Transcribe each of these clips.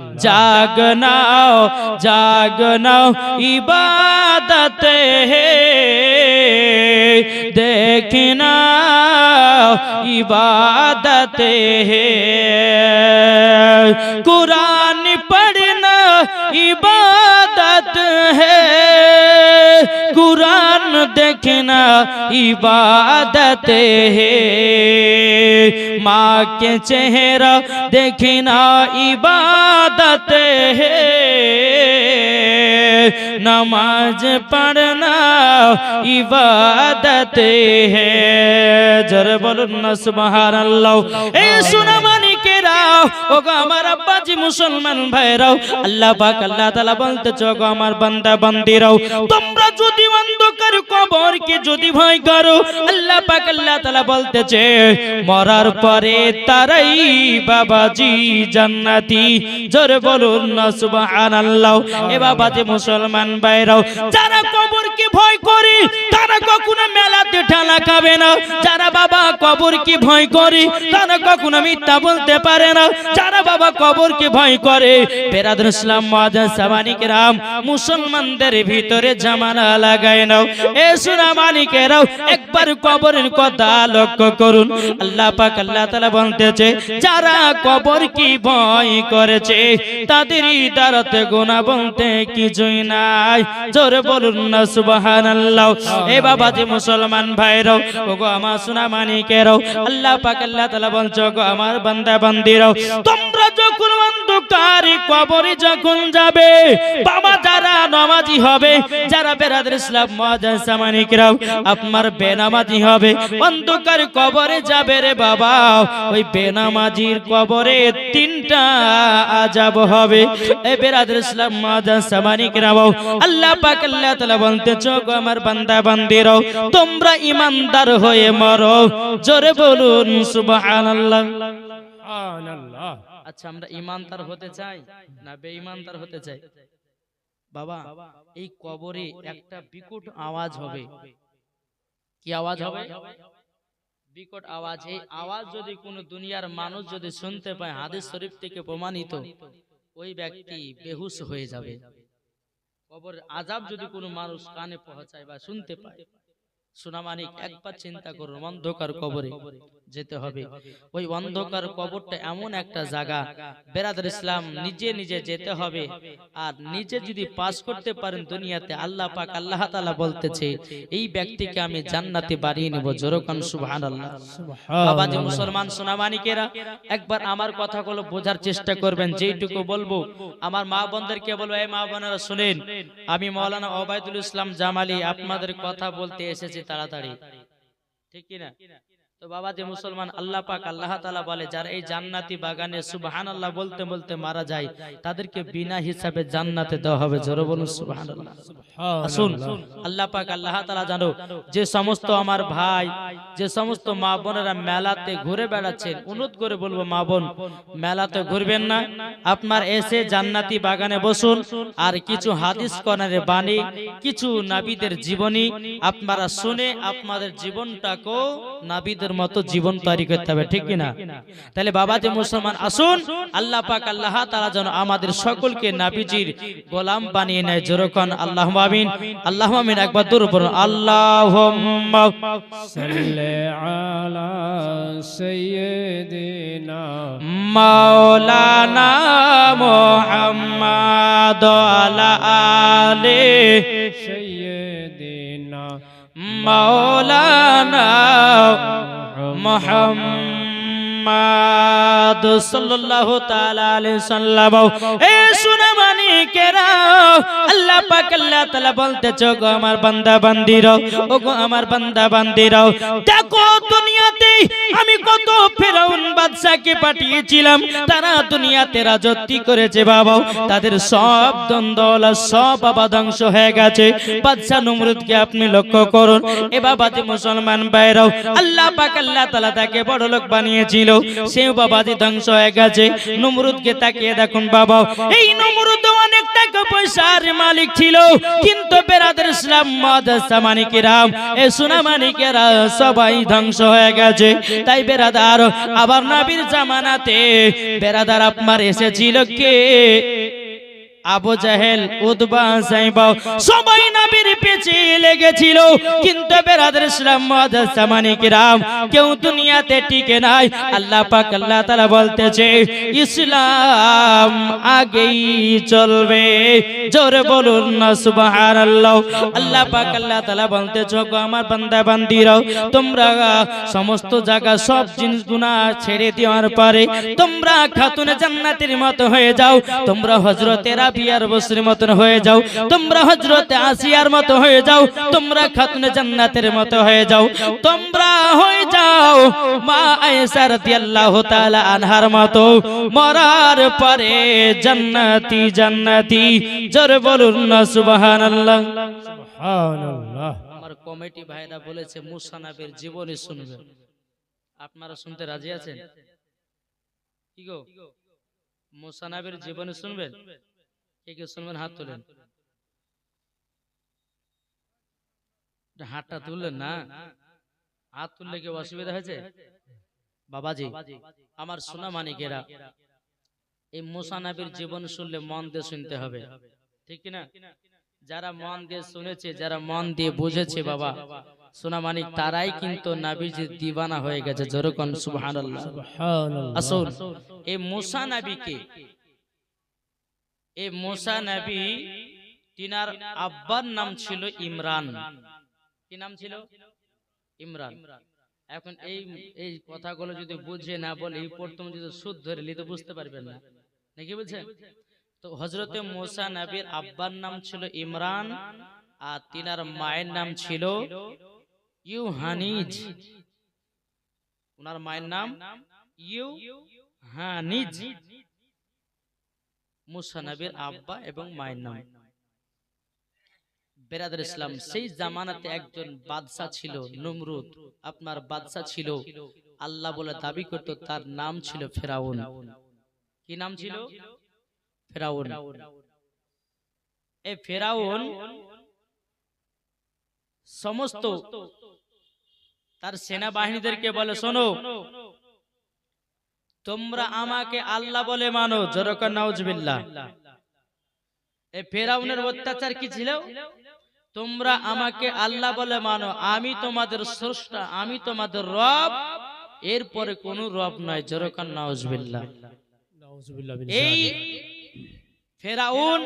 जागनाओ जागनाओ इबादत है। देखना इबादत है। कुरान पढ़ना इबादत है। कुरान देखना इबादत है माँ के चेहरा देखना इबादत है नमाज पढ़ना इबादत है जर बोलुन सुबहान अल्लाह ए सुना মানিকেরা ও গো আমার আব্বাজি মুসলমান আল্লাহ বলতেছে গো আমার তোমরা করো বলতেছে, মরার পরে তারাই বাবাজি জান্নাতি। জোরে বলুন এ বাবাজি মুসলমান ভাইরাও, যারা কবরকে ভয় করে তারা কখনো মেলাতে ঠেলা খাবে না। যারা বাবা কবরকে ভয় করে, তারা কখনো মিথ্যা বলতে পারে না। যারা বাবা কবরকে ভয় করে বেরাদুল ইসলাম মাদান সামানিক রাম মুসলমানদের ভিতরে জামানা লাগায় নাও। এ সুনা মানিকেরাও একবার কবরের কথা লক্ষ্য করুন। আল্লাহ পাক আল্লাহ তাআলা বলতেছে, যারা কবর কি ভয় করেছে, তাদেরই দ্বারাতে গোনা বলতে কিছুই নাই। জোরে বলুন না, সুবহানাল্লাহ। এ বাবা যে মুসলমান ভাইরাও ওগো আমার সোনা মানিকেরাও আল্লাহ পাক আল্লাহ তাআলা বলছো গো আমার বান্দা বান্দিরাও তোমরা যখন অন্ধকারে কবরে যখন যাবে বাবা যারা নামাজি হবে যারা বেরাদের ইসলাম মাদ্রাসা মানিকরাও আপনার বেনামাজি হবে। অন্ধকার কবরে যাবে রে বাবা ওই বেনামাজির কবরে তিনটা আজাব হবে। এই বেরাদের ইসলাম মাদ্রাসা মানিকরাও আল্লাহ পাক আল্লাহ তাআলা বলতে চোখ আমার বান্দা বান্দিরাও তোমরা ইমানদার হয়ে মরো। জোরে বলুন সুবহানাল্লাহ। সুবহানাল্লাহ। আচ্ছা আমরা ইমানদার হতে চাই না বেঈমানদার হতে চাই? বাবা এই কবরে একটা বিকট আওয়াজ হবে। কি আওয়াজ হবে? বিকট আওয়াজ এই আওয়াজ যদি কোনো দুনিয়ার মানুষ যদি শুনতে পায় হাদিস শরীফ থেকে প্রমাণিত ওই ব্যক্তি বেহুশ হয়ে যাবে। কবর আজাব যদি কোনো মানুষ কানে পৌঁছায় বা শুনতে পায়। সোনামানিক একবার চিন্তা করুন অন্ধকার কবরে যেতে হবে। ওই অন্ধকার কবরটা এমন একটা জায়গা বেরাদার ইসলাম নিজে নিজে যেতে হবে। আর নিজে যদি পাস করতে পারেন দুনিয়াতে আল্লাহ পাক আল্লাহ তাআলা বলতেছে এই ব্যক্তিকে আমি জান্নাতে বাড়িয়ে নেব জোরকান সুবহানাল্লাহ। বাবা যে মুসলমান সোনামানিকেরা একবার আমার কথাগুলো বোঝার চেষ্টা করবেন যেইটুকু বলব আমার মা বোনদেরকে বলব এই মা বোনেরা শুনেন আমি মাওলানা ওবায়দুল ইসলাম জামালি আপনাদের কথা বলতে এসেছি তাড়াতাড়ি। ঠিক কি না তো বাবা যে মুসলমান আল্লাহ পাক আল্লাহ তাআলা বলে যারা এই জান্নাতি বাগানে সুবহানাল্লাহ বলতে বলতে মারা যায় তাদেরকে বিনা হিসাবে জান্নাতে দেওয়া হবে। জোরে বলুন সুবহানাল্লাহ। আসুন আল্লাহ পাক আল্লাহ তাআলা জানো যে সমস্ত আমার ভাই যে সমস্ত মা বোনেরা মেলাতে ঘুরে বেড়াচ্ছেন অনুরোধ করে বলব মা বোন মেলাতে ঘুরবেন না। আপনার এসে জান্নাতি বাগানে বসুন। আর কিছু হাদিস কর্নারে বাণী কিছু নাবিদের জীবনী আপনারা শুনে আপনাদের জীবনটাকেও নাবিদের মতো জীবন তৈরি করতে হবে ঠিক কিনা? তাহলে বাবা যে মুসলমান আসুন আল্লাহ পাক আল্লাহ তাআলা যেন আমাদের সকলকে নাবিজির গোলাম বানিয়ে নেয় যেরকম আল্লাহ আমিন আল্লাহ আমিন একবার দূর পড়ুন আল্লাহ সাল্লি আলা সাইয়্যিদিনা মাওলানা মোহাম্মদ আলা আলে সাইয়্যিদিনা মাওলানা মোহাম্মদ সাল্লাল্লাহু তাআলা আলাইহি সাল্লাম। এ শুনে মানি মানিকেরা আল্লাহ পাক আল্লাহ তাআলা বলতেছে গো আমার বান্দা বান্দিরাও ও গো আমার বান্দা বান্দিরাও দেখো দুনিয়াতে আমি কত ফেরাউন বাদশাকে পাঠিয়েছিলাম, তারা দুনিয়াতে রাজত্ব করেছে বাবা, তাদের সব দ্বন্দ্ব সব বাবা ধ্বংস হয়ে গেছে। বাদশা নমরুদকে আপনি লক্ষ্য করুন। এ বাবাজি মুসলমান বাইরাও আল্লাহ পাক আল্লাহ তাআলা তাকে বড় লোক বানিয়েছিল। সেও বাবাজি ধ্বংস হয়ে গেছে। নমরুদকে তাকিয়ে দেখুন বাবা। এই নমরুদ অনেক টাকা পয়সার মালিক ছিল। কিন্তু বেরাদের ইসলাম মাদ্রাসা মানিকেরাম এ সোনা মানিকেরা সবাই ধ্বংস হয়ে গেছে। তাই বেরাদার আবার নবীর জামানাতে বেরাদার আপনার এসেছিল কে? আবু জাহেল উদবা সাইবা সবাই নবীর পেছে লেগেছিল। কিন্তু বেরাদের ইসলাম মাদ্রাসা মানিকেরাম কেউ দুনিয়াতে টিকে নাই। আল্লাহ পাক আল্লাহ তাআলা বলতেছে ইসলাম আগেই চলবে। জোরে বলুন না সুবহানাল্লাহ। আল্লাহ পাক আল্লাহ তাআলা বলতেছে গো আমার বান্দা বান্দিরাও তোমরা সমস্ত জায়গা সব জিনিস গুনাহ ছেড়ে দেওয়ার পরে তোমরা খাতুন জান্নাতের মতো হয়ে যাও। তোমরা হযরতে রাবিয়ার বসরির মতন হয়ে যাও। তোমরা হযরতে আসিয়ার মতো হয়ে যাও। তোমরা খাতুন জান্নাতের মতো হয়ে যাও। তোমরা হয়ে যাও মা আয়েশা রাদিয়াল্লাহু তাআলা আনহার মতো। মরার পরে জান্নাতি জান্নাতি। জোরে বলুন না সুবহানাল্লাহ। সুবহানাল্লাহ। আমার কমিটি ভাইরা বলেছে মুসা নবীর জীবনী শুনবে। আপনারা শুনতে রাজি আছেন? কি গো? মুসা নবীর জীবনী শুনবেন কে কে শুনবেন হাত তোলেন। এটা হাতটা তুললেন না? হাত তুললে কি অসুবিধা হয়েছে? বাবাজি আমার সোনা মানিকেরা এই মুসা নবীর জীবন শুনলে মন দিয়ে শুনতে হবে। ঠিক কি না যারা মন দিয়ে শুনেছে যারা মন দিয়ে বুঝেছে বাবা সোনা মানিক তারাই কিন্তু নাবিজির দিবানা হয়ে গেছে। যেরকম সুবহানাল্লাহ। সুবহানাল্লাহ। এই মুসা নবীকে এই মুসা নবী তিনার আব্বার নাম ছিল ইমরান। কি নাম ছিল? ইমরান। এখন এই এই কথাগুলো যদি বুঝে না বলে এই প্রথম যদি সুদ ধরে নিতে বুঝতে পারবেন না। নাকি বুঝছেন? তো হজরতে মুসা নবীর আব্বার নাম ছিল ইমরান আর তিনার মায়ের নাম ছিল ইউহানিজ। ওনার মায়ের নাম ইউ হানিজ মুসা নবীর আব্বা এবং মায়ের নাম। বেরাদার ইসলাম সেই জামানাতে একজন বাদশা ছিল নমরুদ। আপনার বাদশা ছিল আল্লাহ বলে দাবি করত তার নাম ছিল ফেরাউন। কি নাম ছিল? ফেরাউন। এই ফেরাউন সমস্ত তার সেনাবাহিনীদেরকে বলে শোনো তোমরা আমাকে আল্লাহ বলে মানো জরকা নাউজবিল্লাহ এই ফেরাউনের অত্যাচার কি ছিল? তোমরা আমাকে আল্লাহ বলে মানো আমি তোমাদের স্রষ্টা আমি তোমাদের রব এরপরে কোন রব নয় জরকান নাউজুবিল্লাহ এই ফেরাউন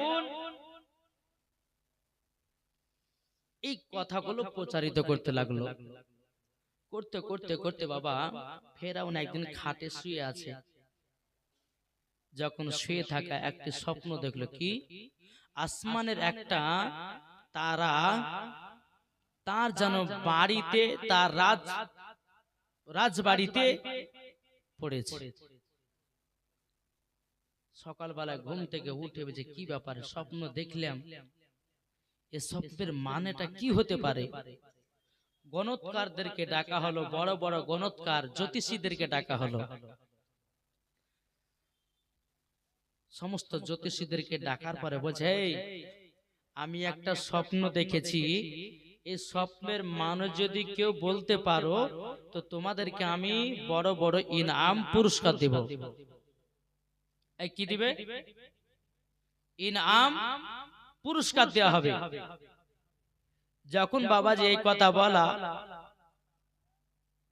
এই কথাগুলো প্রচারিত করতে লাগল। করতে করতে করতে বাবা ফেরাউন একদিন খাটে শুয়ে আছে। যখন শুয়ে থাকা একটি স্বপ্ন দেখল কি? আসমানের একটা তারা তার যেন বাড়িতে তার রাজ রাজবাড়িতে পড়েছে। সকালবেলায় ঘুম থেকে উঠে যে কি ব্যাপারে স্বপ্ন দেখলাম? এ স্বপ্নের মানেটা কি হতে পারে? গণৎকারদেরকে ডাকা হলো বড় বড় গণৎকার জ্যোতিষীদেরকে ডাকা হলো। সমস্ত জ্যোতিষীদেরকে ডাকার পরে "এই, আমি একটা স্বপ্ন দেখেছি। এই স্বপ্নের মানুষ যদি কেউ বলতে পারো তো তোমাদেরকে আমি বড় বড় ইনাম পুরস্কার দেব। কি দিবে? ইনাম পুরস্কার দেওয়া হবে। যখন বাবাজি এই কথা বলা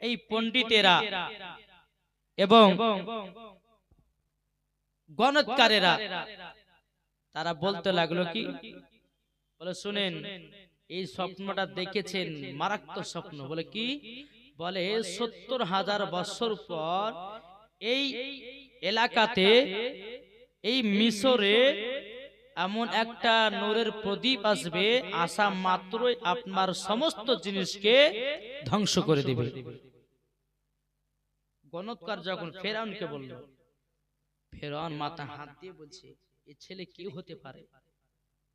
এই পণ্ডিতেরা এবং গণৎকারেরা তারা বলতে লাগল কি? বলে শুনেন এই স্বপ্নটা দেখেছেন মারাত্মক স্বপ্ন। বলে কি? বলে সত্তর হাজার বছর পর এই এলাকাতে এই মিশরে এমন একটা নূরের প্রদীপ আসবে আসা মাত্রই আপনার সমস্ত জিনিসকে ধ্বংস করে দিবে। গণৎকার যখন ফেরাউনকে বলল ফেরাউন মাথা হাত দিয়ে বলছে এ ছেলে কেউ হতে পারে?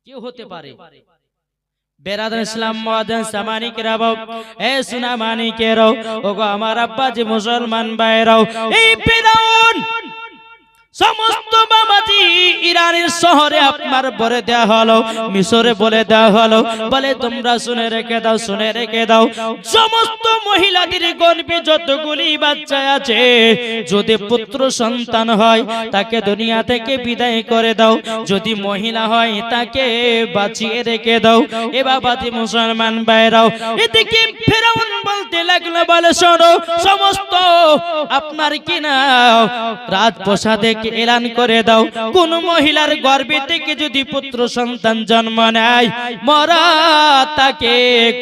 কেউ হতে পারে? বেরাদার ইসলাম মাদান সামানিক এ সুনা মানিকেরাও। ওগো আমার আব্বা যে মুসলমান ভাইরাও এই ফেরাউন! সমস্ত বাবাজি ইরানের শহরে আপনার বলে দেওয়া হলো, মিশরে বলে দেওয়া হলো। বলে, তোমরা শুনে রেখে দাও, শুনে রেখে দাও। সমস্ত মহিলাদের যতগুলি বাচ্চা আছে, যদি পুত্র সন্তান হয়, তাকে দুনিয়া থেকে বিদায় করে দাও। যদি মহিলা হয়, তাকে বাঁচিয়ে রেখে দাও। এ বাবাজি মুসলমান বাইরাও এদিকে ফেরাউন বলতে লাগল, বলে, শোনো, সমস্ত আপনার কিনা রাজপ্রসাদে এলান করে দাও। কোন মহিলার গর্ভে থেকে যদি পুত্র সন্তান জন্ম নেয়, মরা তাকে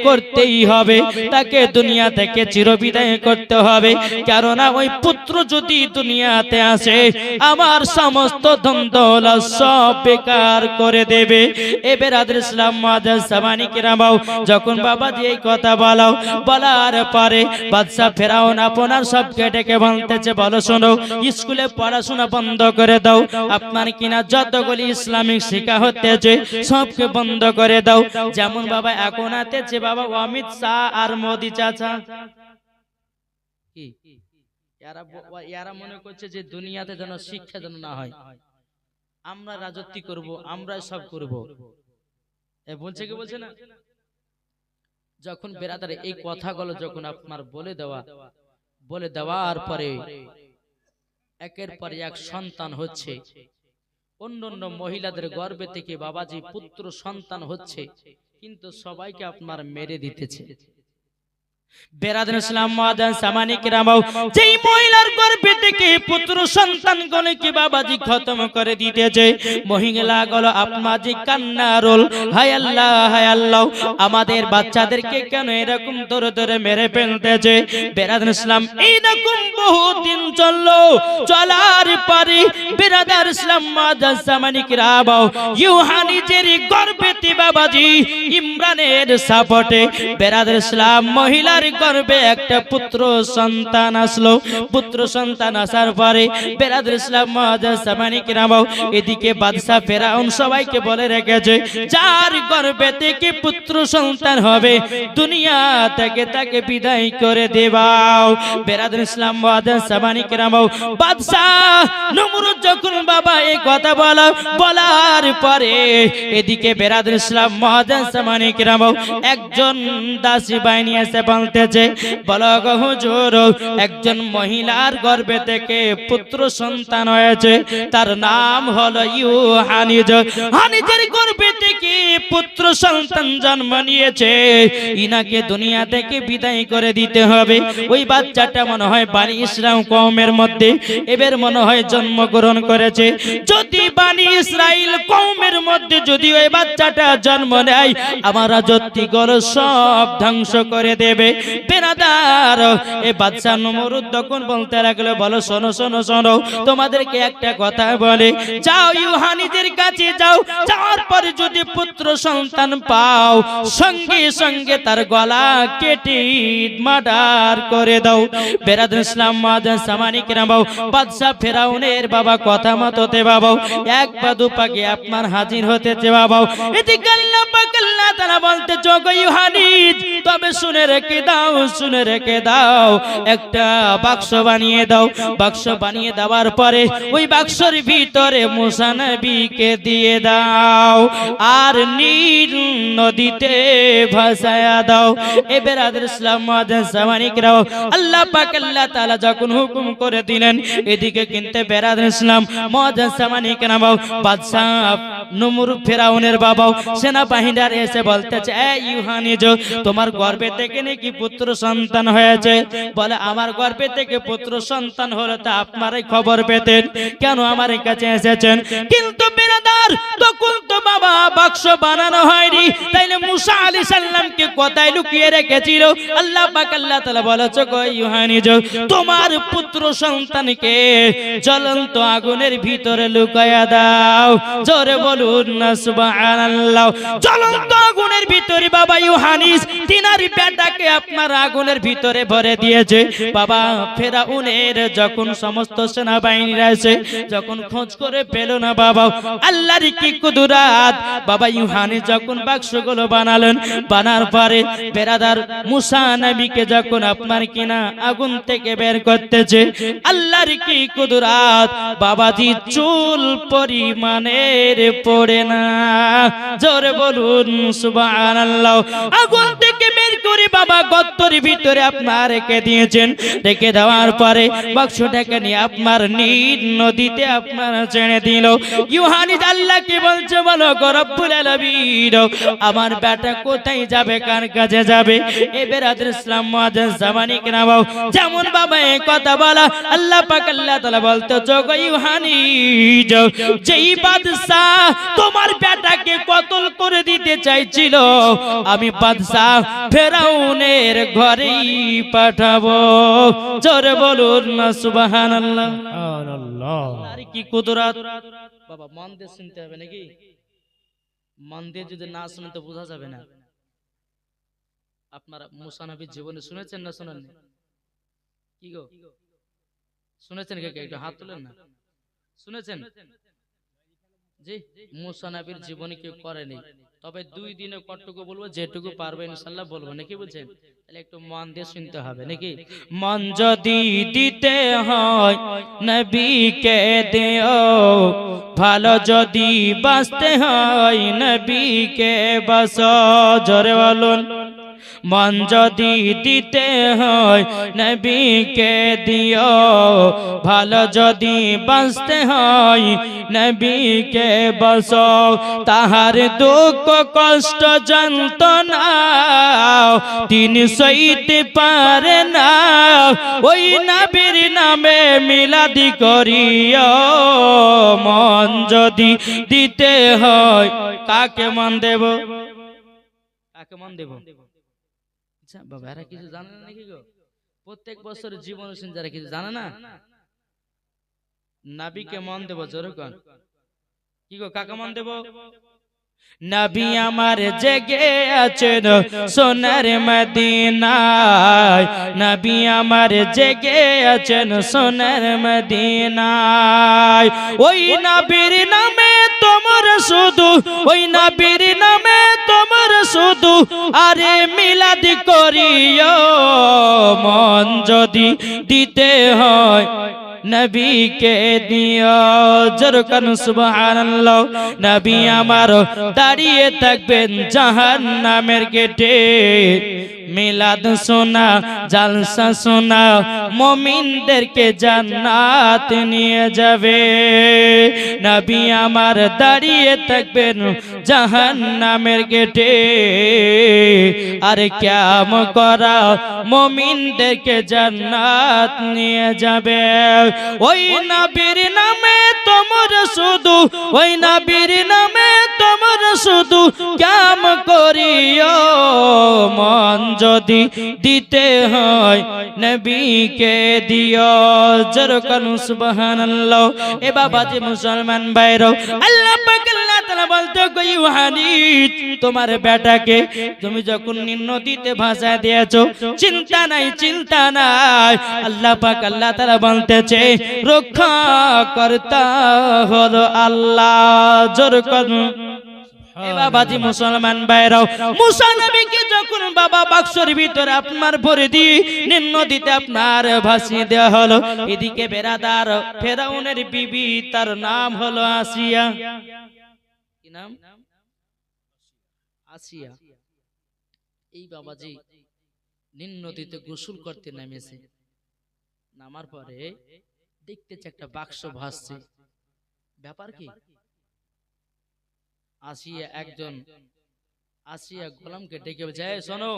করতেই হবে। তাকে দুনিয়া থেকে চিরবিদায় করতে হবে। কেননা ওই পুত্র যদি দুনিয়াতে আসে, আমার সমস্ত দৌলত সব বেকার করে দেবে। এবার আদর ইসলাম মাদার সামানি কিরামাও, যখন বাবা এই কথা বলাও, বলার পরে বাদশাহ ফেরাউন আপনার সবকে ডেকে বলতেছে, বলো শোনো, স্কুলে পড়াশোনা বন্ধ করে দাও। আপনার কিনা যতগুলি ইসলামিক শিক্ষা হতেছে, সবকে বন্ধ করে দাও। যেমন বাবা এখন আতেছে বাবা অমিত শাহ আর মোদি চাচা। এরা মনে করছে যে দুনিয়াতে যেন শিক্ষা যেন না হয়। আমরা রাজত্ব করব আমরা সব করব। বলছে কি বলছে না? যখন বেরাদারে এই কথাগুলো যখন আপনার বলে দেওয়া, বলে দেওয়ার পরে একের পর এক সন্তান হচ্ছে। অন্য অন্য মহিলাদের গর্বে থেকে বাবাজি পুত্র সন্তান হচ্ছে। কিন্তু সবাইকে আপনার মেরে দিতেছে। বেরাদান ইসলাম মাদান সামানিক রামাও। যেই মহিলার গর্ভে থেকে পুত্র সন্তান গণকে বাবাজি খতম করে দিতেছে। মহিলা গলো আপনাজি কান্না রোল। হায় আল্লাহ হায় আল্লাহ। আমাদের বাচ্চাদেরকে কেন এরকম ধরে ধরে মেরে ফেলতেছে? ইসলাম এইরকম বহুদিন চলল। চলার পরে বেরাদার ইসলাম মাদান রামাও। ইউহানিজের গর্ভেতে বাবাজি ইমরানের সাপোর্টে বেরাদার ইসলাম মহিলার গর্ভে একটা পুত্র সন্তান আসলো। পুত্র সন্তান আসার পরে বেরাদার ইসলাম মহাজাজ সামানিক রামাও এদিকে বাদশাহ ফেরাউন সবাইকে বলে রেখেছে, যার গর্ভে থেকে পুত্র সন্তান হবে, দুনিয়া থেকে তাকে বিদায় করে দেবাও। বেরাদার ইসলাম মহাজাজ সামানিক রামাও বাদশাহ, নমরুদ যখন বাবা এই কথা বলা, বলার পরে এদিকে বেরাদার ইসলাম মহাজাজ সামানিক রামাও একজন দাসী বাহিনী এসে বলতেছে বলো গো হুজুর, একজন মহিলার গর্ভে থেকে পুত্র সন্তান হয়েছে। তার নাম হলো ইউ হানিজ হানিজের গর্ভে থেকে পুত্র সন্তান জন্ম নিয়েছে। ইনাকে দুনিয়া থেকে বিদায় করে দিতে হবে। ওই বাচ্চাটা মনে হয় বানি ইসলাম কওমের মধ্যে। এবার মনে হয় জন্মগ্রহণ করেছে। যদি বানি ইসরাইল কওমের মধ্যে যদি ওই বাচ্চাটা জন্ম নেয়, আমার রাজত্বগুলো সব ধ্বংস করে দেবে। বেনাদার এ বাদশা নমরুদ তখন বলতে লাগল, বলো, শোনো শোনো শোনো, তোমাদেরকে একটা কথা বলে। যাও ইউহানিদের কাছে যাও যাওয়ার পরে যদি পুত্র সন্তান পাও, সঙ্গে সঙ্গে তার গলা কেটে মার্ডার করে দাও। বেরাদ ইসলাম মাদান সামানিক রামাও বাদশাহ ফেরাউনের বাবা কথা মতোতে বাবাও এক পা দু পাকে আপনার হাজির হতেছে বাবাও এদিকে আল্লাহ পাক আল্লাহ বলতে যোগ ইউহানিজ তবে শুনে রেখে দাও, শুনে রেখে দাও, একটা বাক্স বানিয়ে দাও। বাক্স বানিয়ে দেওয়ার পরে ওই বাক্সর ভিতরে মুসা নবীকে দিয়ে দাও। আর নীল নদীতে ভাসায়া দাও। এবার আদর ইসলাম মাদান আল্লাহ পাক, আল্লাহ তাআলা যখন হুকুম করে দিলেন, এদিকে কিনতে বেরাদ ইসলাম মাদান সামানিক নামাও বাদশাহ নমুর ফেরাউনের বাবাও সেনাবাহিনীর এসে বলতেছে এ ইউহানিজ তোমার গর্ভে থেকে নাকি পুত্র সন্তান হয়েছে। বলে, আমার গর্ভে থেকে পুত্র সন্তান হলে তা আপনারাই খবর পেতেন। কেন আমার কাছে এসেছেন? কিন্তু বেরাদার, তখন তো বাবা বাক্স বানানো হয়নি। তাইলে মুসা কোথায় লুকিয়ে রেখেছিল? আল্লাহ পাক, আল্লাহ তাআলা ইউহানিজ তোমার পুত্র সন্তানকে জ্বলন্ত আগুনের ভিতরে লুকায়া দাও। জোরে বলুন না, সুবহানাল্লাহ। জ্বলন্ত আগুনের ভিতরে বাবা ইউহানিস তিনার বেটাকে আপনার আগুনের ভিতরে ভরে দিয়েছে। বাবা, ফেরাউনের যখন সমস্ত সেনাবাহিনীরা এসে যখন খোঁজ করে পেল না বাবা, আল্লাহর কি কুদুরা কুদরাত? বাবা ইউহানি যখন বাক্সগুলো বানালেন, বানার পরে বেরাদার মুসা নবীকে যখন আপনার কিনা আগুন থেকে বের করতেছে, আল্লাহর কি কুদরাত? বাবাজি চুল পরিমাণের পড়ে না। জোরে বলুন, সুবহানাল্লাহ। আগুন থেকে করে বাবা গত্তর ভিতরে আপনার রেখে দিয়েছেন। রেখে দেওয়ার পরে বাক্সটাকে নিয়ে আপনার নীল নদীতে আপনার ছেড়ে দিল। ইউহানি আল্লাহকে বলছে বলো গরব্বুল আলামিন? আমার বেটা কোথায় যাবে, কার কাছে যাবে? এ বেরাদের ইসলাম মুআজ্জাজ জামানি কেনা বাবু? যেমন বাবা এই কথা বলা, আল্লাহ পাক আল্লাহ তাআলা বলতে যোগ ইউহানি যেই বাদশাহ তোমার বেটাকে কতল করে দিতে চাইছিল, আমি বাদশাহ ফেরাউনের ঘরেই পাঠাবো। জোরে বলুন না সুবহানাল্লাহ। সুবহানাল্লাহ। আরে কি কুদরাত। বাবা মন দিয়ে শুনতে হবে নাকি? মন দিয়ে যদি না শুনে তো বোঝা যাবে না। আপনারা মুসা নবীর জীবনে শুনেছেন না শুনেননি? কি গো? শুনেছেন কে? একটু হাত তুলেন না। শুনেছেন? জি কেউ করেনি। তবে দুই দিনে কতটুকু বলব, যেটুকু ইনশাল্লাহ বলব। নাকি বলছেন? তাহলে একটু মন দিয়ে শুনতে হবে, নাকি? মন যদি দিতে হয়, নবীকে দেও। ভালো যদি বাঁচতে হয়, নবীকে বাস জরে বলুন। মন যদি দিতে হয়, নবীকে দিও। ভালো যদি বাঁচতে হয়, নবীকে বস তাহার দুঃখ, কষ্ট, যন্ত্রণা তিনি সইতে পারে না। ওই নবীর নামে মিলাদি করিও। মন যদি দিতে হয়, কাকে মন দেব? কাকে মন দেব? আচ্ছা বাবা এরা কিছু জানে না নাকি গো? প্রত্যেক বছর জীবন যারা কিছু জানে না? নাবিকে মন দেব জোরে কন কি গো কাকে মন দেব? নবী আমার জেগে আছেন সোনার মদিনায়। নবী আমার জেগে আছেন সোনার মদিনায়। ওই নবীর নামে তোমার শুধু ওই নবীর নামে তোমার শুধু আরে মিলাদ করিও, মন যদি দিতে হয়, নবীকে দিও। জরকান সুবহানাল্লাহ, নবী আমার দাঁড়িয়ে থাকবেন জাহান্নামের গেটে। মিলাদ সোনা, জালসা সোনা, মমিনদেরকে জান্নাত নিয়ে যাবে। নবী আমার দাঁড়িয়ে থাকবেন জাহান্নামের গেটে। আর ক্যাম করা মমিনদেরকে জান্নাত নিয়ে যাবে। ওই নবীর নামে তোমার শুধু, ওই নবীর নামে তোমার শুধু ক্যাম করিও, মন যদি দিতে হয়, নবীকে দিও। জরকান সুবহানাল্লাহ। এ বাবা যে মুসলমান ভাইরো, আল্লাহ পাক আল্লাহ তাআলা বলতে, কই হানিত তোমার বেটাকে তুমি যখন নদীতে ভাষা দিয়েছ, চিন্তা নাই চিন্তা নাই। আল্লাহ পাক আল্লাহ তাআলা বলতেছে, রক্ষা কর্তা হলো আল্লাহ। জোর করুন বাবাজি মুসলমান ভাইরাও মুসা নবীকে যখন বাবা বাক্সর ভিতরে আপনার ভরে দিয়ে নদীতে আপনার ভাসিয়ে দেওয়া হলো, এদিকে বেরাদার ফেরাউনের বিবি তার নাম হলো আসিয়া। কি নাম? আসিয়া। এই বাবাজি নিম্ন নদীতে গোসল করতে নেমেছে। নামার পরে দেখতেছে একটা বাক্স ভাসছে। ব্যাপার কি? আসিয়া একজন আসিয়া গোলামকে ডেকে বলছে শোনো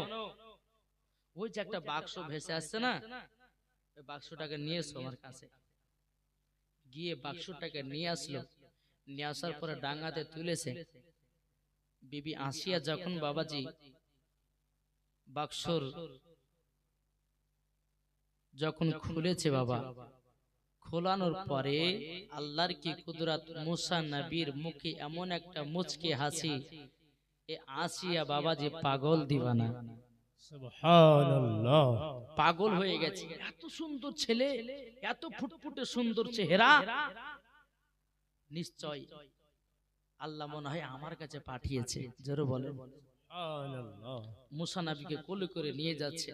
ওই যে একটা বাক্স ভেসে আসছে না ওই বাক্সটাকে নিয়ে এসো আমার কাছে। গিয়ে বাক্সটাকে নিয়ে আসলো। নিয়ে আসার পরে ডাঙ্গাতে তুলেছে। বিবি আসিয়া যখন বাবাজি বাক্সর যখন খুলেছে বাবা। খোলানোর পরে আল্লাহর কি কুদরাত মুসা নবীর মুখে এমন একটা মুচকি হাসি। এ আসিয়া বাবাজি পাগল দিবানা। পাগল হয়ে গেছে। এত সুন্দর ছেলে এত ফুটফুটে সুন্দর চেহারা। নিশ্চয়। আল্লাহ মনে হয় আমার কাছে পাঠিয়েছে। জোরে বলে সুবহানাল্লাহ। মুসা নবীকে কোলে করে নিয়ে যাচ্ছে।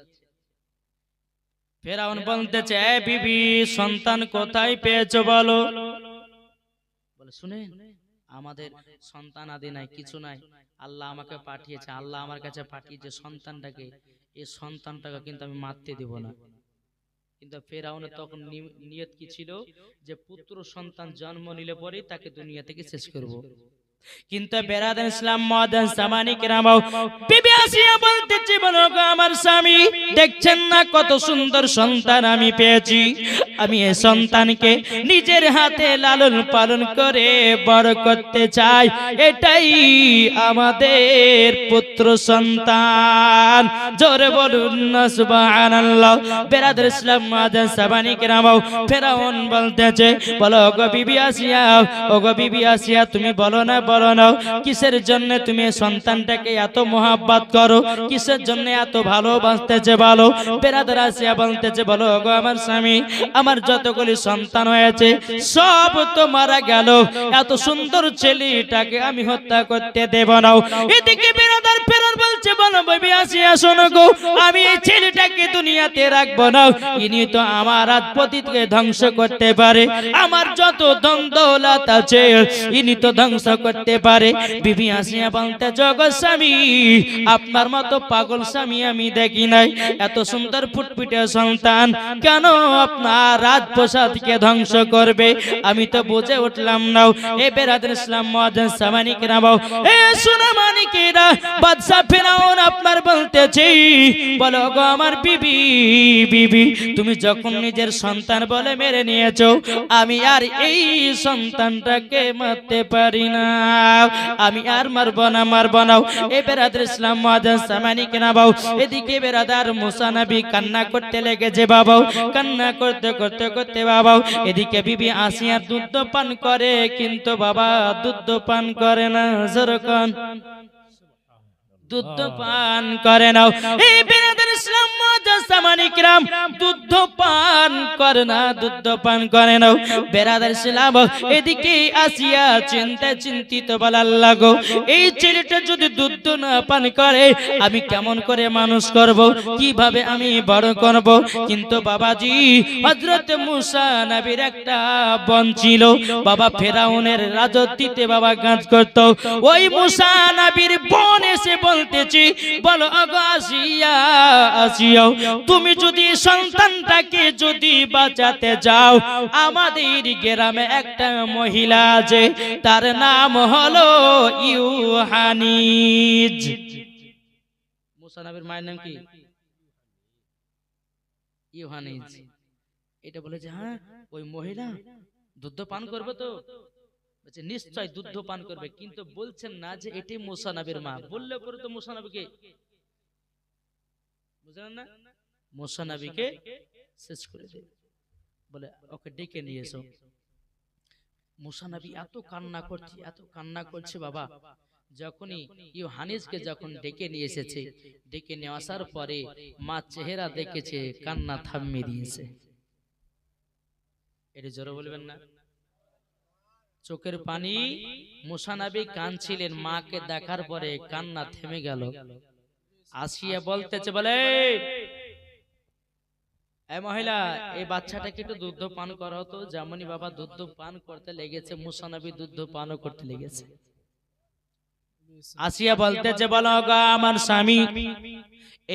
ফেরাউন বলতেছে "এ বিবি সন্তান কোথায় পেয়েছ বলো? বলে? শুনে আমাদের সন্তান আদি নাই কিছু নাই। আল্লাহ আমাকে পাঠিয়েছে আল্লাহ আমার কাছে পাঠিয়েছে সন্তানটাকে। এই সন্তানটাকে কিন্তু আমি মারতে দেব না। কিন্তু ফেরাউনের তখন নিয়ত কি ছিল? যে পুত্র সন্তান জন্ম নিলে পরেই তাকে দুনিয়া থেকে শেষ করব। কিন্তু বেরাদান ইসলাম মাদান সামানি কেরামাও বিবি আসিয়া বলতেছে বলো গো আমার স্বামী। দেখছেন না কত সুন্দর সন্তান আমি পেয়েছি। আমি এই সন্তানকে নিজের হাতে লালন পালন করে বড় করতে চাই। এটাই আমাদের পুত্র সন্তান। জোরে বলুন না সুবহানাল্লাহ। বেরাদার ইসলাম মাদান সামানি কেরামাও ফেরাউন বলতেছে বলো গো বিবি আসিয়া ও গো বিবি আসিয়া তুমি বলো না বলো না কিসের জন্য তুমি সন্তানটাকে এত মোহাব্বত করো? কিসের জন্য এত ভালোবাসতেছে বলো? বেরাদার আসিয়া বলতেছে, বলো গো আমার স্বামী, আমার যতগুলি সন্তান হয়েছে, সব তো মারা গেল। এত সুন্দর ছেলেটাকে আমি হত্যা করতে দেব না। এদিকে বেরাদার ফেরার বলছে, বলো বিবি, আসিয়া শোনো গো, আমি এই ছেলেটাকে দুনিয়াতে রাখব না। ইনি তো আমার রাজপতিকে ধ্বংস করতে পারে। আমার যত দ্বন্দ্বলাত আছে, ইনি তো ধ্বংস করতে পারে। বিবি আসিয়া বলতে, জগৎ স্বামী, আপনার মতো পাগল স্বামী আমি দেখি নাই। এত সুন্দর ফুটফুটে সন্তান, কেন আপনার রাজপ্রসাদকে ধ্বংস করবে? আমি তো বুঝে উঠলাম না। এ বেরাদের ইসলাম মহাজন সামানিক রামাও এ সোনা মানিকেরা বাদশা ফেরাউন আপনার বলতেছি, বলো গো আমার বিবি বিবি, তুমি যখন নিজের সন্তান বলে মেরে নিয়েছো, আমি আর এই সন্তানটাকে মারতে পারি না। আমি আর মারব না মারব না। এ বেরাদার ইসলাম মহাজন সামানিক নাবাও এদিকে বেরাদার মুসা নবী কান্না করতে লেগেছে বাবাও কান্না করতে করতে করতে বাবাও এদিকে বিবি আসিয়ার দুধ পান করে, কিন্তু বাবা দুধ পান করে না যেরকম দুধ পান করে নাও। এই বেরাদার ইসলাম মানিকরাম দুধ পান করে না দুধ পান করে ইসলাম এদিকে আসিয়া চিন্তা চিন্তিত লাগো এই ছেলেটা যদি দুধ না পান করে, আমি কেমন করে মানুষ করব? কীভাবে আমি বড় করব? কিন্তু বাবাজি, হযরত মুসা একটা বন ছিল। বাবা ফেরাউনের রাজত্বিতে বাবা কাজ করত। ওই মুসা নবীর বন এসে বলতেছি, বলো আসিয়া আসিও তুমি যদি সন্তানটাকে যদি বাঁচাতে যাও, আমাদের গ্রামে একটা মহিলা আছে, তার নাম হলো ইউহানিজ। মুসা নবীর মায়ের নাম কি? ইউহানিজ। এটা বলেছে হ্যাঁ ওই মহিলা দুধ পান করবে তো? বলছে, নিশ্চয় দুধ পান করবে, কিন্তু বলছেন না যে এটি মুসা নবীর মা। বললে পরে তো মুসা নবীকে। বুঝলেন না? মুসা নবীকে শেষ করে দেবে বলে ওকে ডেকে নিয়ে এসো মুসা নবী এত কান্না করছে এত কান্না করছে বাবা। যখনই ইউ হানিসকে যখন ডেকে নিয়ে এসেছে ডেকে নিয়ে আসার পরে মা চেহারা দেখেছে কান্না থামিয়ে দিয়েছে। এটা জোরে বলবেন না? চোখের পানি মুসানাবি কানছিলেন মাকে দেখার পরে কান্না থেমে গেল। আসিয়া বলতেছে বলে মহিলা এই বাচ্চাটাকে একটু দুধ পান করা হতো যেমনই বাবা দুধ পান করতে লেগেছে মুসানবী দুধ পানও করতে লেগেছে। আসিয়া বলতেছে বলো গো আমার স্বামী,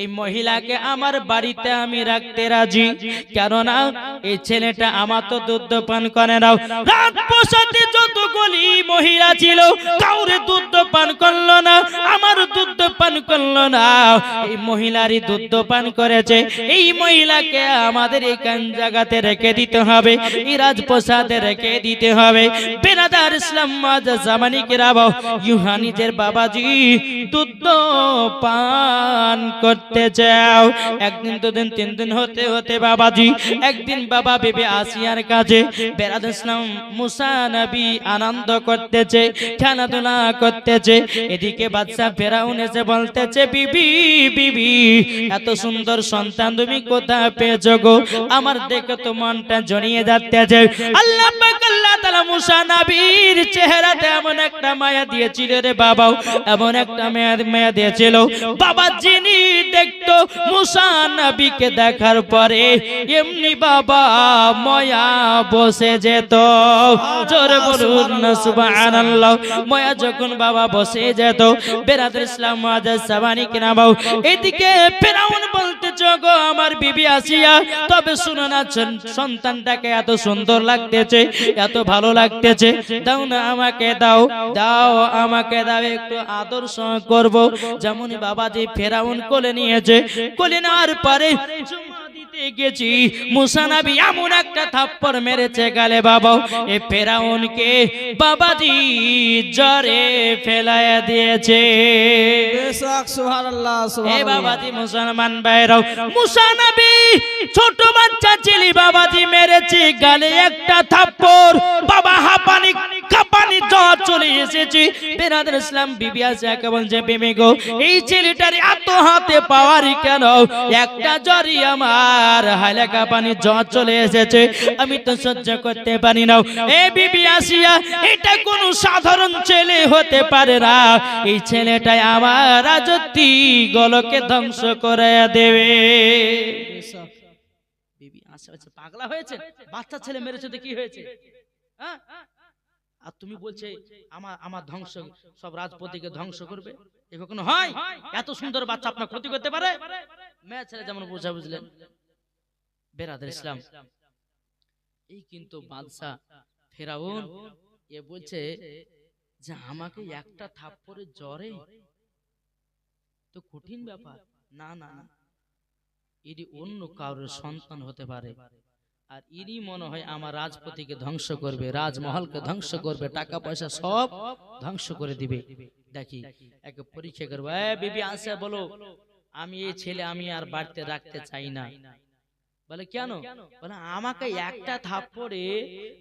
এই মহিলাকে আমার বাড়িতে আমি রাখতে রাজি। কেননা এই ছেলেটা আমার তো দুধ পান করে নাও রাজপ্রসাদে যতগুলি মহিলা ছিল, কাউরে দুধ পান করল না, আমার দুধ পান করল না। এই মহিলারই দুধ পান করেছে। এই মহিলাকে আমাদের এইখান জায়গাতে রেখে দিতে হবে, এই রাজপ্রসাদে রেখে দিতে হবে। বেনাদার ইসলাম মাজা জামানি কেরাবাও ইউহানিজের বাবাজি, দুধ পান করতে যাও একদিন দুদিন, তিন দিন হতে হতে বাবাজি, একদিন বাবা বেবে আসিয়ার কাছে বেরাদ ইসলাম মুসা নবী আনন্দ করতেছে, খেলাধুলা করতেছে। এদিকে বাদশা ফেরাউন এসে বলতেছে, বিবি বিবি, এত সুন্দর সন্তান তুমি কোথায় পেয়েছ গো? আমার দেখে তো মনটা জড়িয়ে যাচ্ছে। পাক আল্লাহ তাআলা মুসা নবীর চেহারাতে এমন একটা মায়া দিয়েছিল রে বাবাও। এমন একটা মায়া মায়া দিয়েছিল বাবা যিনি দেখতো মুসা নবীকে দেখার পরে এমনি বাবা ময়া বসে যেত। জোরে বলুন, সুবহানাল্লাহ। ময়া যখন বাবা বসে যেত বেরাদুল ইসলাম মুআজ্জাজ সাবানি কিনা বাউ এদিকে ফেরাউন বলতে গো আমার বিবি আসিয়া, তবে শুনো না সন্তানটাকে এত সুন্দর লাগতেছে, এত ভালো লাগতেছে। দাও না আমাকে, দাও দাও আমাকে, দাও একটু আদর্শ করব। যেমন বাবাজি ফেরাউন কোলে নিয়েছে কোলে নেওয়ার পরে গেছি। মুসা নবী এমন একটা থাপ্পড় মেরেছে গালে বাবা। এ ফেরাউনকে বাবাজি জ্বরে ফেলায়া দিয়েছে। এ বাবাজি মুসলমান ভাইরাও। মুসা নবী ছোট বাচ্চা ছেলে বাবাজি মেরেছে গালে একটা থাপ্পড়। বাবা হাঁপানি কাঁপানি জ্বর চলে এসেছে। বেরাদের ইসলাম বিবি আছে একে বলছে বেমে গো এই ছেলেটার এত হাতে পাওয়ারই কেন? একটা জ্বরই আমার হালে কাঁপানি জ্বর চলে এসেছে। আমি তো সহ্য করতে পারি না। এ বিবি আসিয়া, এটা কোনো সাধারণ ছেলে হতে পারে না। এই ছেলেটাই আমার রাজত্বী, গলকে ধ্বংস করে দেবে। বিবি আশেপাশে পাগলা হয়েছে? বাচ্চা ছেলে মেরেছে তো কি হয়েছে? হ্যাঁ? আর তুমি বলছে, আমার আমার ধ্বংস, সব রাজপতিকে ধ্বংস করবে। এ কখনো হয়? এত সুন্দর বাচ্চা আপনার ক্ষতি করতে পারে? মেয়ে ছেলে যেমন বোঝা বুঝলেন বেরাদের ইসলাম। এই কিন্তু বাদশা ফেরাউন এ বলছে যে আমাকে একটা থাপ্পড়ে জ্বরে তো কঠিন ব্যাপার। না না না এটি অন্য কারোর সন্তান হতে পারে। আর ইনি মনে হয় আমার রাজপতিকে ধ্বংস করবে। রাজমহলকে ধ্বংস করবে। টাকা পয়সা সব ধ্বংস করে দিবে। দেখি। একে পরীক্ষা করব এ বিবি আসে বলো আমি এই ছেলে আমি আর বাড়িতে রাখতে চাই না। বলে কেন? বলে আমাকে একটা থাপ্পড়ে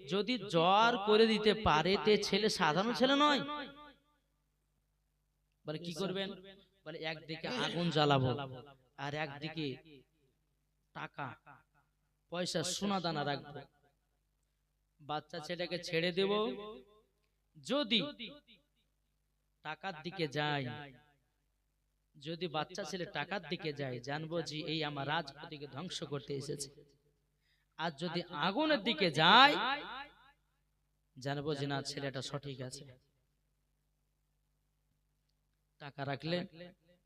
যদি জ্বর করে দিতে পারে তে ছেলে সাধারণ ছেলে নয়? বলে কি করবেন? বলে একদিকে আগুন জ্বালাবো আর একদিকে টাকা পয়সা সোনা দানা রাখব। বাচ্চা ছেলেকে ছেড়ে দেব। যদি টাকার দিকে যায় যদি বাচ্চা ছেলে টাকার দিকে যায় জানব যে এই আমার রাজপতিকে ধ্বংস করতে এসেছে। আর যদি আগুনের দিকে যায় জানব যে না ছেলেটা সঠিক আছে। টাকা রাখলে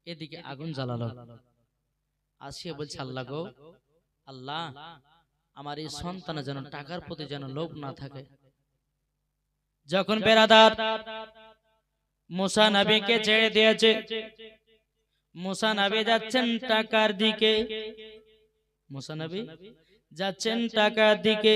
এদিকে আগুন জ্বালালো। আসিয়া বলছে আল্লাহ গো আল্লাহ আমার এই সন্তানের যেন টাকার প্রতি যেন লোভ না থাকে। যখন বেরাদার মুসা নবীকে ছেড়ে দিয়েছে মুসা নবী যাচ্ছেন টাকার দিকে। মোসা নবী যাচ্ছেন টাকার দিকে।